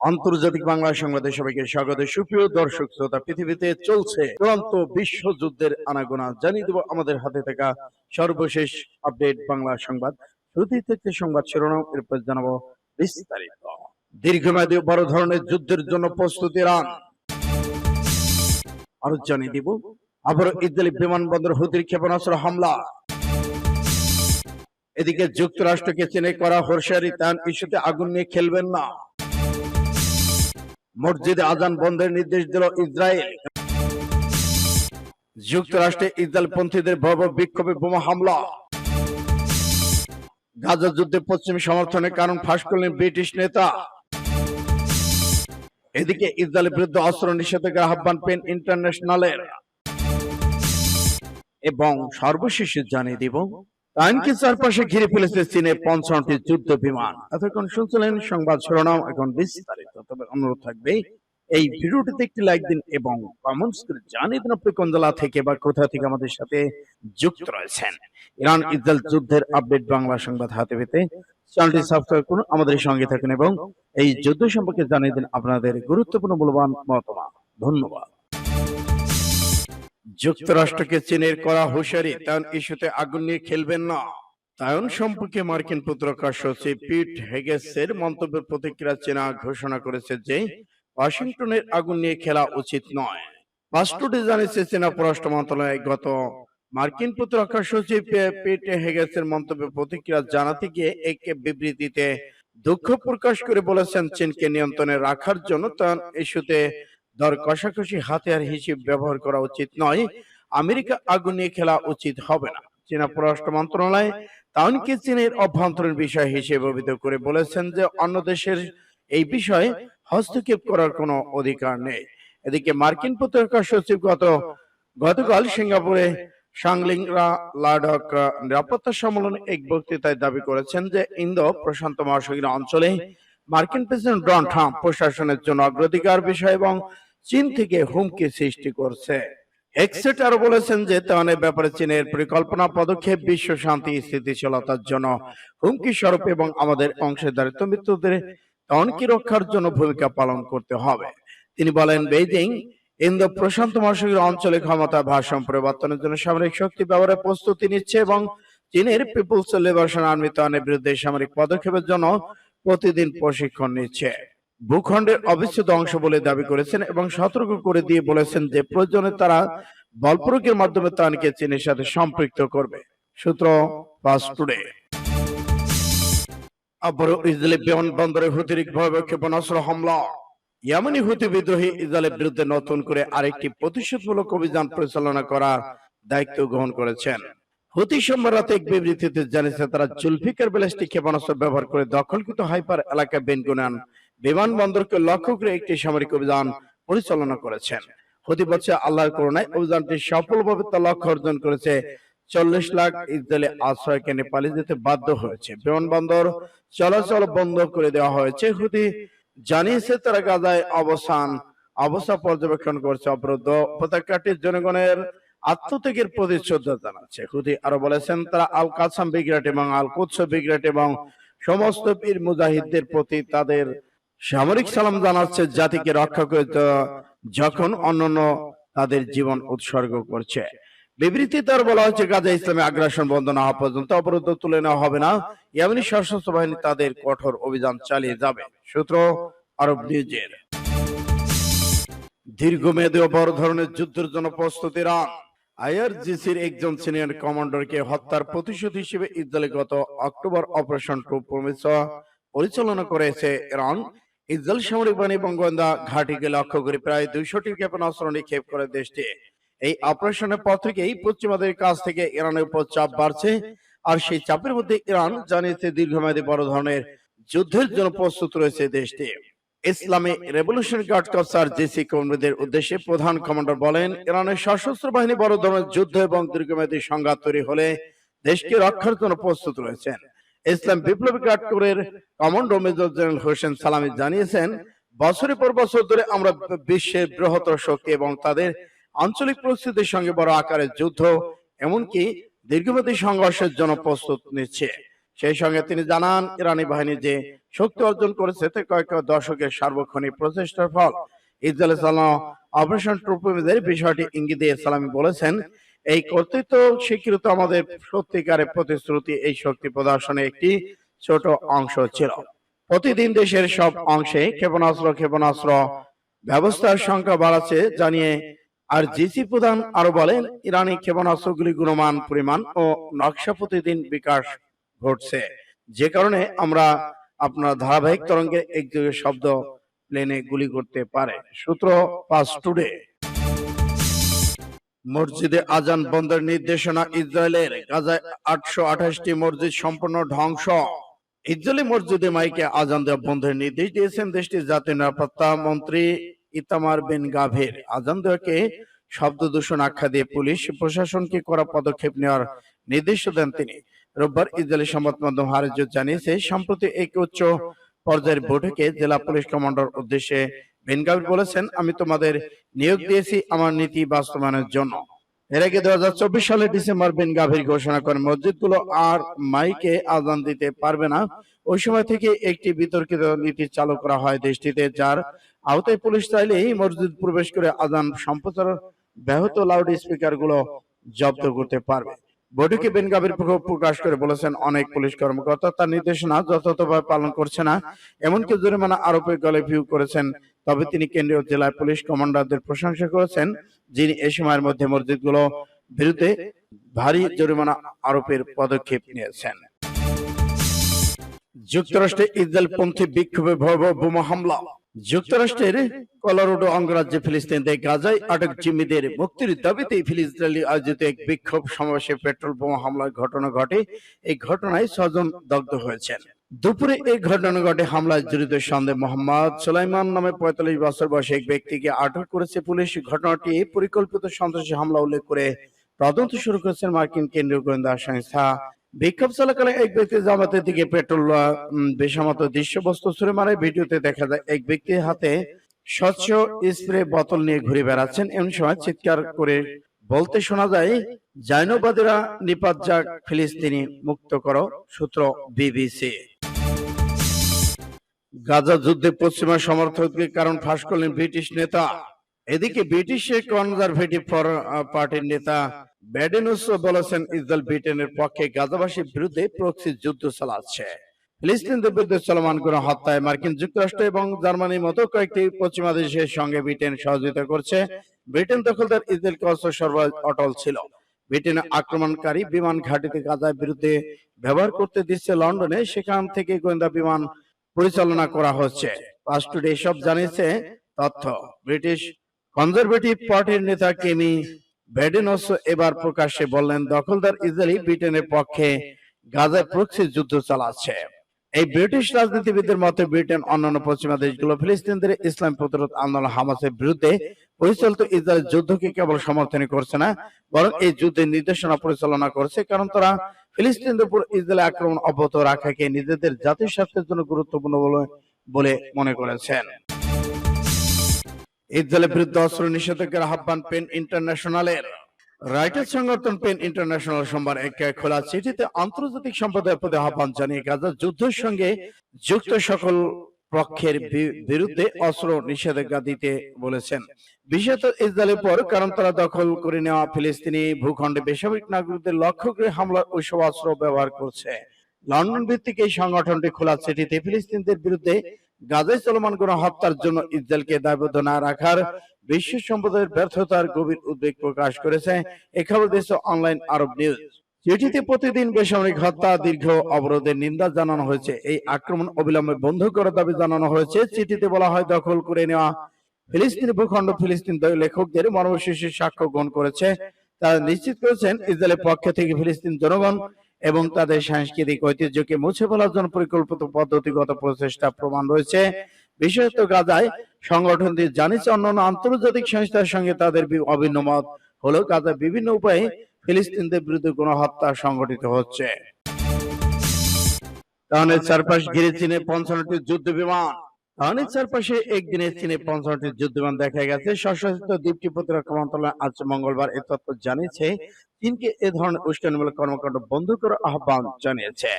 আন্তর্জাতিক বাংলা সংবাদে সবাইকে স্বাগত। সুপ্রিয় দর্শক, শ্রোতা, পৃথিবীতে চলছে চূড়ান্ত বিশ্বযুদ্ধের আনাগোনা। জানিয়ে দেব আমাদের হাতে থাকা সর্বশেষ আপডেট বাংলা সংবাদ। শুরুতে থেকে সংবাদ শিরোনাম, এরপর জানাব বিস্তারিত। দীর্ঘমেয়াদী বড় ধরনের যুদ্ধের জন্য প্রস্তুতি রান আরও জানিয়ে দিব আবার ইসরায়েলি বিমানবন্দর হুতির ক্ষেপণাস্ত্র হামলা। এদিকে যুক্তরাষ্ট্রকে চেনে করা হোরশিয়ারি তান ইস্যুতে আগুন নিয়ে খেলবেন না। মসজিদে আজান বন্ধের নির্দেশ দিল ইসরায়েল। যুক্তরাষ্ট্রে ইসরায়েল পন্থীদের ভয়াবহ বিক্ষোভে বোমা হামলা। গাজা যুদ্ধে পশ্চিম সমর্থনের কারণ ফাঁস করলেন ব্রিটিশ নেতা। এদিকে ইসরায়েলের বিরুদ্ধে অস্ত্র নিষেধাজ্ঞার আহ্বান পেন ইন্টারন্যাশনালের। এবং সর্বশেষ জানিয়ে দিব টাইনকে চারপাশে ঘিরে ফেলেছে চীনের যুদ্ধ বিমান। এতক্ষণ শুনছিলেন সংবাদ শিরোনাম, এখন বিস্তারিত। তবে অনুরোধ থাকবে, এই লাইক দিন এবং কমেন্টস করে জানিয়ে দিন আপনি কোন জেলা থেকে বা কোথা থেকে আমাদের সাথে যুক্ত রয়েছেন। ইরান ইসরায়েল যুদ্ধের আপডেট বাংলা সংবাদ হাতে পেতে চ্যানেলটি সাবস্ক্রাইব করুন, আমাদের সঙ্গে থাকুন এবং এই যুদ্ধ সম্পর্কে জানিয়ে দিন আপনাদের গুরুত্বপূর্ণ মূল্যবান মতামত। ধন্যবাদ। যুক্তরাষ্ট্রকে চীনের করা হুঁশিয়ারি তান ইস্যুতে আগুন নিয়ে খেলবেন না। তায়ন সম্পর্কে মার্কিন প্রতিরক্ষা সচিব পিট হেগেসের মন্তব্যের প্রতিক্রিয়া চীনা ঘোষণা করেছে যে, ওয়াশিংটনের আগুন নিয়ে খেলা উচিত নয়। পাসটুডে জানিয়েছে চীনা পররাষ্ট্র মন্ত্রণালয়। গত মার্কিন প্রতিরক্ষা সচিব পিট হেগেসের মন্তব্যের প্রতিক্রিয়া জানাতে গিয়ে এক বিবৃতিতে দুঃখ প্রকাশ করে বলেছেন, চীনকে নিয়ন্ত্রণে রাখার জন্য তান ইস্যুতে দর কষাকষি হাতিয়ার হিসেবে ব্যবহার করা উচিত নয়। আমেরিকা আগুন নিয়ে খেলা উচিত হবে না। চীনা পররাষ্ট্র মন্ত্রণালয় তাওনকে চীনের অভ্যন্তরীণ বিষয় হিসেবে অভিহিত করে বলেছেন যে অন্য দেশের এই বিষয়ে হস্তক্ষেপ করার কোনো অধিকার নেই। এদিকে মার্কিন প্রতিরক্ষা সচিব গত, গতকাল সিঙ্গাপুরে সাংলিংরা লাডক নিরাপত্তা সম্মেলনে এক বক্তৃতায় দাবি করেছেন যে ইন্দো প্রশান্ত মহাসাগরীয় অঞ্চলে মার্কিন প্রেসিডেন্ট ডোনাল্ড ট্রাম্প প্রশাসনের জন্য অগ্রাধিকার বিষয় এবং চীন থেকে হুমকি সৃষ্টি করছে। এক্সেট আরও বলেছেন যে তাওয়ানের ব্যাপারে চীনের পরিকল্পনা পদক্ষেপ বিশ্ব শান্তি স্থিতিশীলতার জন্য হুমকি স্বরূপ এবং আমাদের অংশীদারিত্ব মৃত্যুদের তাওয়ানকে রক্ষার জন্য ভূমিকা পালন করতে হবে। তিনি বলেন বেইজিং ইন্দো প্রশান্ত মহাসাগরীয় অঞ্চলে ক্ষমতা ভারসাম্য পরিবর্তনের জন্য সামরিক শক্তি ব্যবহারের প্রস্তুতি নিচ্ছে এবং চীনের পিপুলস লিবারেশন আর্মি তাওয়ানের বিরুদ্ধে সামরিক পদক্ষেপের জন্য প্রতিদিন প্রশিক্ষণ নিচ্ছে। ভূখণ্ডের অবিচ্ছেদ অংশ বলে দাবি করেছেন এবং সতর্ক করে দিয়ে বলেছেন যে প্রয়োজনে তারা বল প্রয়োগের মাধ্যমে তানকে চীনের সাথে সম্পৃক্ত করবে। সূত্র পাস টুডে। আবারও ইসরায়েলি বিমানবন্দরে হুতিরিক ভয়াবহ ক্ষেপণাস্ত্র হামলা। ইয়ামানি হুতি বিদ্রোহী ইসরায়েলের বিরুদ্ধে নতুন করে আরেকটি প্রতিশোধমূলক অভিযান পরিচালনা করার দায়িত্ব গ্রহণ করেছেন। হুতি সোমবার রাতে এক বিবৃতিতে জানিয়েছে তারা জুলফিকার ব্যালিস্টিক ক্ষেপণাস্ত্র ব্যবহার করে দখলকৃত হাইপার এলাকা বেনগুনান বিমানবন্দরকে লক্ষ্য করে একটি সামরিক অভিযান পরিচালনা করেছেন। হতে বলছে আল্লাহর করোনায় অভিযানটি সফলভাবে তার লক্ষ্য অর্জন করেছে। চল্লিশ লাখ ইসরায়েলি আশ্রয় কেনে পালিয়ে যেতে বাধ্য হয়েছে। বিমানবন্দর চলাচল বন্ধ করে দেওয়া হয়েছে। হুতি জানিয়েছে তারা গাজায় অবস্থান, অবস্থা পর্যবেক্ষণ করছে অবরুদ্ধ উপত্যকাটির জনগণের আত্মত্যাগের প্রতি শ্রদ্ধা জানাচ্ছে। হুদি আরও বলেছেন, তারা আল কাসাম ব্রিগেড এবং আল কুৎস ব্রিগেড এবং সমস্ত পীর মুজাহিদদের প্রতি তাদের সামরিক সালাম জানাচ্ছে জাতিকে রক্ষা করে যখন অন্যান্য তাদের জীবন উৎসর্গ করছে। বিবৃতি তার বলা হয়েছে, গাজা ইসলামী আগ্রাসন বন্ধ না হওয়া পর্যন্ত অবরুদ্ধ তুলে নেওয়া হবে না। ইয়ামানি সশস্ত্র বাহিনী তাদের কঠোর অভিযান চালিয়ে যাবে, সূত্র আরব নিউজের। দীর্ঘমেয়াদী বড় ধরনের যুদ্ধের জন্য প্রস্তুতি রান। আইআরজিসির একজন সিনিয়র কমান্ডারকে হত্যার প্রতিশোধ হিসেবে ইসরায়েলে গত অক্টোবর অপারেশন টু প্রমিস পরিচালনা করেছে ইরান। ইসরায়েল সামরিক বাহিনী গোয়েন্দা ঘাঁটিকে লক্ষ্য করে প্রায় দুইশোটি ক্ষেপণাস্ত্র নিক্ষেপ করে দেশটি। এই অপারেশনের পর থেকেই পশ্চিমাদের কাছ থেকে ইরানের উপর চাপ বাড়ছে আর সেই চাপের মধ্যে ইরান জানিয়েছে দীর্ঘমেয়াদী বড় ধরনের যুদ্ধের জন্য প্রস্তুত রয়েছে দেশটি। ইসলামী রেভলিউশন গার্ড কপসার জেসি কর্মীদের উদ্দেশ্যে প্রধান কমান্ডার বলেন, ইরানের সশস্ত্র বাহিনী বড় ধরনের যুদ্ধ এবং দীর্ঘমেয়াদী সংঘাত তৈরি হলে দেশকে রক্ষার জন্য প্রস্তুত রয়েছেন। ইসলাম বিপ্লবী গার্ড কোরের commando major general Hossein Salami জানিয়েছেন বছরের পর বছর ধরে আমরা বিশ্বের বৃহত্তর শক্তি এবং তাদের আঞ্চলিক পরিস্থিতির সঙ্গে বড় আকারের যুদ্ধ এমনকি দীর্ঘমেয়াদী সংঘর্ষের জন্য প্রস্তুত নিচ্ছে। সেই সঙ্গে তিনি জানান ইরানি বাহিনী যে শক্তি অর্জন করেছে তে কয়েক দশকের সার্বক্ষণিক প্রচেষ্টার ফল। ইসরায়েল চালানো অপারেশন ট্রুপমিদের বিষয়টি ইঙ্গিত দিয়ে সালামি বলেছেন এই কর্তৃত্ব, স্বীকৃত আমাদের সত্যিকারের প্রতিশ্রুতি, এই শক্তি প্রদর্শনে একটি ছোট অংশ ছিল। প্রতিদিন দেশের সব অংশে ক্ষেপণাস্ত্র ক্ষেপণাস্ত্র ব্যবস্থার সংখ্যা বাড়াচ্ছে জানিয়ে আর জিসি প্রধান আরও বলেন, ইরানি ক্ষেপণাস্ত্রগুলি গুণমান, পরিমাণ ও নকশা প্রতিদিন বিকাশ ঘটছে। যে কারণে আমরা আপনার ধারাবাহিক তরঙ্গে একযোগে শব্দ প্লেনে গুলি করতে পারে। সূত্র পাস টুডে। মসজিদে আজান বন্ধের নির্দেশনা ইসরায়েলের গাজায় আটশো আঠাশটি মসজিদ সম্পূর্ণ ধ্বংস। ইসরায়েলি মসজিদে মাইকে আজান দেওয়া বন্ধের নির্দেশ দিয়েছেন দেশটির জাতীয় নিরাপত্তা মন্ত্রী ইতামার বিন গাভীর। আজান দেওয়াকে শব্দ দূষণ আখ্যা দিয়ে পুলিশ প্রশাসনকে করা পদক্ষেপ নেওয়ার নির্দেশ দেন তিনি। রোববার ইসরায়েলি সংবাদ মাধ্যম হারেজ জানিয়েছে, সম্প্রতি এক উচ্চ পর্যায়ের বৈঠকে জেলা পুলিশ কমান্ডার উদ্দেশ্যে বিন গাভীর বলেছেন আমি তোমাদের নিয়োগ দিয়েছি আমার নীতি বাস্তবায়নের জন্য। এর আগে দু হাজার চব্বিশ সালে ডিসেম্বর বিন গাভীর ঘোষণা করেন মসজিদগুলো আর মাইকে আজান দিতে পারবে না। ওই সময় থেকে একটি বিতর্কিত নীতি চালু করা হয় দেশটিতে যার আওতায় পুলিশ চাইলেই মসজিদ প্রবেশ করে আজান সম্প্রচার ব্যাহত লাউড স্পিকারগুলো জব্দ করতে পারবে। বৈঠকে বেন গাভীর ক্ষোভ প্রকাশ করে বলেছেন অনেক পুলিশ কর্মকর্তা তার নির্দেশনা যথাযথভাবে পালন করছে না। এমনকি জরিমানা আরোপের গলে ভিউ করেছেন। তবে তিনি কেন্দ্রীয় জেলায় পুলিশ কমান্ডারদের প্রশংসা করেছেন যিনি এ সময়ের মধ্যে মসজিদগুলো বিরুদ্ধে ভারী জরিমানা আরোপের পদক্ষেপ নিয়েছেন। যুক্তরাষ্ট্রে ইসরায়েল পন্থী বিক্ষোভে ভয়াবহ বোমা হামলা। যুক্তরাষ্ট্রের কলোরাডো অঙ্গরাজ্যে ফিলিস্তিনদের গাজায় আটক জিম্মিদের মুক্তির দাবিতে ফিলিস্তিনি আয়োজিত এক বিক্ষোভ সমাবেশে পেট্রোল বোমা হামলার ঘটনা ঘটে। এই ঘটনায় ছজন দগ্ধ হয়েছেন। দুপুরে এই ঘটনা ঘটে হামলায় জড়িত সন্দেহ মোহাম্মদ সুলাইমান নামে পঁয়তাল্লিশ বছর বয়সী এক ব্যক্তিকে আটক করেছে পুলিশ। ঘটনাটি পরিকল্পিত সন্ত্রাসী হামলা উল্লেখ করে তদন্ত শুরু করেছেন মার্কিন কেন্দ্রীয় গোয়েন্দা সংস্থা বিক্ষোভ চলাকালে এক ব্যক্তি জামাতের দিকে পেট্রোল বেসামত দৃশ্যবস্তু ছুড়ে মারে ভিডিওতে দেখা যায়, এক ব্যক্তির হাতে স্বচ্ছ স্প্রে বোতল নিয়ে ঘুরে বেড়াচ্ছেন। এমন সময় চিৎকার করে বলতে শোনা যায়, জাইনোবাদীরা নিপাত যাক ফিলিস্তিনি মুক্ত করো, সূত্র বিবিসি। গাজা যুদ্ধে পশ্চিমা সমর্থকদের কারণ ফাঁস করলেন ব্রিটিশ নেতা। এদিকে ব্রিটিশের কনজারভেটিভ পার্টির নেতা ব্যাডেনুস বলেছেন ইসরায়েল ব্রিটেনের পক্ষে গাজাবাসীর বিরুদ্ধে যুদ্ধ চালাচ্ছে। ফিলিস্তিনদের বিরুদ্ধে চলমান কোন হত্যায় মার্কিন যুক্তরাষ্ট্র এবং জার্মানির মতো কয়েকটি পশ্চিমা দেশের সঙ্গে ব্রিটেন সহযোগিতা করছে। ব্রিটেন দখলদার ইসরায়েলকে অস্ত্র সরবরাহ অটল ছিল। আক্রমণকারী বিমান ঘাঁটিতে গাজার বিরুদ্ধে ব্যবহার করতে দিচ্ছে লন্ডনে, সেখান থেকে গোয়েন্দা বিমান পরিচালনা করা হচ্ছে। পাস্টুড জানিয়েছে তথ্য। ব্রিটিশ কনজারভেটিভ পার্টির নেতা কেমি ব্যাডেনস এবার প্রকাশ্যে বললেন দখলদার ইসরায়েলি ব্রিটেনের পক্ষে গাজায় প্রক্সি যুদ্ধ চালাচ্ছে। এই ব্রিটিশ রাজনীতিবিদদের মতে ব্রিটেন অন্যান্য পশ্চিমা দেশগুলো ফিলিস্তিনদের ইসলাম প্রতিরোধ আন্দোলন হামাসের বিরুদ্ধে পরিচালিত ইসরায়েল যুদ্ধকে কেবল সমর্থন করছে না বরং এই যুদ্ধের নির্দেশনা পরিচালনা করছে কারণ তারা ফিলিস্তিনদের উপর ইসরায়েল আক্রমণ অব্যাহত রাখাকে নিজেদের জাতির স্বার্থের জন্য গুরুত্বপূর্ণ বলে বলে মনে করেছেন। ইসরায়েলের বিরুদ্ধে অস্ত্র নিষেধাজ্ঞার আহ্বান পেন ইন্টারন্যাশনালের। রাইটার সংগঠন পেন ইন্টারন্যাশনাল সোমবার এক খোলা চিঠিতে আন্তর্জাতিক সম্প্রদায়ের প্রতি আহ্বান জানিয়ে যুদ্ধের সঙ্গে যুক্ত সকল পক্ষের বিরুদ্ধে অস্ত্র নিষেধাজ্ঞা দিতে বলেছেন। বিশেষত ইসরায়েলের পর কারণ তারা দখল করে নেওয়া ফিলিস্তিনি ভূখণ্ডে বেসামরিক নাগরিকদের লক্ষ্য করে হামলার ওইসব অস্ত্র ব্যবহার করছে। লন্ডন ভিত্তিক এই সংগঠনটি খোলা চিঠিতে ফিলিস্তিনদের বিরুদ্ধে গাজায় চলমান কোন হত্যার জন্য ইসরায়েলকে দায়বদ্ধ না রাখার বিশ্ব সম্প্রদায়ের ব্যর্থতার গভীর উদ্বেগ প্রকাশ করেছে। এ খবর দিয়েছে অনলাইন আরব নিউজ। চিঠিতে প্রতিদিন বেসামরিক হত্যা দীর্ঘ অবরোধের নিন্দা জানানো হয়েছে। এই আক্রমণ অবিলম্বে বন্ধ করার দাবি জানানো হয়েছে। চিঠিতে বলা হয় দখল করে নেওয়া ফিলিস্তিনি ভূখণ্ড ফিলিস্তিন দলীয় লেখকদের মর্মশেষের সাক্ষ্য গ্রহণ করেছে। তারা নিশ্চিত করেছেন ইসরায়েলের পক্ষ থেকে ফিলিস্তিন জনগণ এবং তাদের সাংস্কৃতিক ঐতিহ্যকে মুছে ফেলার জন্য পরিকল্পিত পদ্ধতিগত প্রচেষ্টা প্রমাণ রয়েছে। বিশেষত গাজায় সংগঠনটি জানিয়েছে অন্যান্য আন্তর্জাতিক সংস্থার সঙ্গে তাদের অভিন্ন মত হলো গাজায় বিভিন্ন উপায়ে ফিলিস্তিনদের বিরুদ্ধে গণহত্যা সংগঠিত হচ্ছে। তাহলে চারপাশ ঘিরে চীনে পঞ্চান্নটি যুদ্ধ বিমান তাহলে চারপাশে একদিনে চীনে পঞ্চাশটি যুদ্ধবিমান দেখা গেছে। স্বশাসিত দ্বীপটি প্রতিরক্ষা মন্ত্রণালয় আজ মঙ্গলবার এ তথ্য জানিয়েছে। চীনকে এ ধরনের উস্কানিমূলক কর্মকাণ্ড বন্ধ করার আহ্বান জানিয়েছে।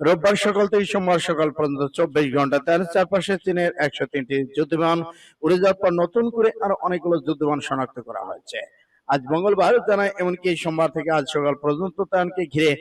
রোববার সকাল থেকে সোমবার সকাল পর্যন্ত চব্বিশ ঘণ্টা তার চারপাশে চীনের একশো তিনটি যুদ্ধবিমান, উড়ে যাওয়ার পর নতুন করে আরও অনেকগুলো যুদ্ধবিমান শনাক্ত করা হয়েছে। আজ মঙ্গলবার জানায়, এমনকি সোমবার থেকে আজ সকাল পর্যন্ত তানকে ঘিরে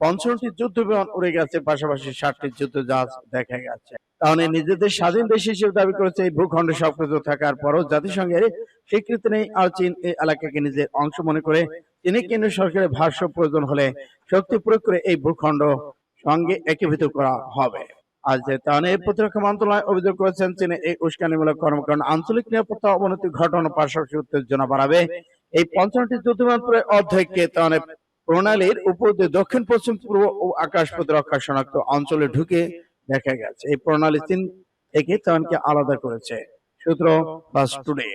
পঞ্চাশটি যুদ্ধ বিমান উড়ে গেছে, পাশাপাশি ষাটটি যুদ্ধ জাহাজ দেখা গেছে। তাহলে নিজেদের স্বাধীন দেশ হিসেবে দাবি করেছে এই ভূখণ্ডে সবকিছু থাকার পরও জাতিসংঘের স্বীকৃতি নেই আর চীন এই এলাকাকে নিজের অংশ মনে করে। চীনে কেন্দ্রীয় সরকারের ভাষ্য প্রয়োজন হলে শক্তি প্রয়োগ করে এই ভূখণ্ড সঙ্গে একীভূত করা হবে। আজ তাহলে প্রতিরক্ষা মন্ত্রণালয় অভিযোগ করেছেন, চীনে এই উস্কানিমূলক কর্মকাণ্ড আঞ্চলিক নিরাপত্তা অবনতি ঘটনা পাশাপাশি উত্তেজনা বাড়াবে। এই পঞ্চাশটি যুদ্ধবিমান প্রায় অর্ধেককে তাহলে প্রণালীর উপর দিয়ে দক্ষিণ, পশ্চিম, পূর্ব ও আকাশ প্রতিরক্ষা শনাক্ত অঞ্চলে ঢুকে দেখা গেছে। এই প্রণালী তিন থেকে তাইওয়ানকে আলাদা করেছে। সূত্র বাস টুডে